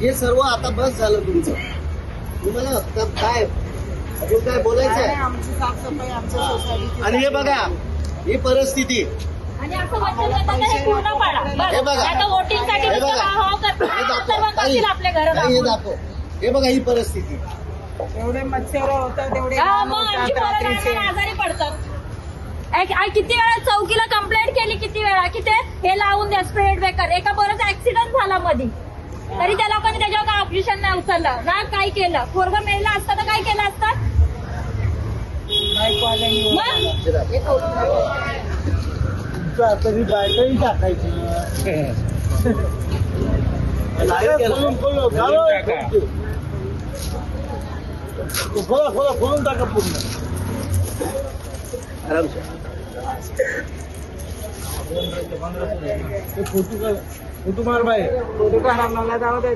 हे सर्व आता बस झालं तुमचं तुम्हाला काय अजून काय बोलायचं आहे आमची साफसफाई आमच्या सोसायटीची आणि हे बघा ही परिस्थिती आणि असं हे पूर्ण पाडा हे. बघा. आता हे बघा. हा हो. हे दाखव. आपल्या घरात हे. दाखव हे बघा ही परिस्थिती एवढे मच्छर होतात हा, आमची पोरं रात्रीचे. लहान आजारी पडतात. किती वेळा चौकीला कंप्लेंट केली किती वेळा? की ते हे लावून द्या स्प्रेड ब्रेकर एका पोराचा ऍक्सिडेंट झाला मधी. तरी त्या लोकांनी त्याच्यावर काय ऑपरेशन नाही उचललं. ना काय केलं? पोरग मेला असतं तर काय केलं असतं? मग? तरी बायकाही टाकायची. खोला खोला खोलून टाका पूर्ण. फोटो फोटो मार बाई मला जाऊ द्या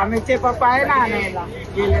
आम्हीचे पप्पा आहे ना. आणायला. गेले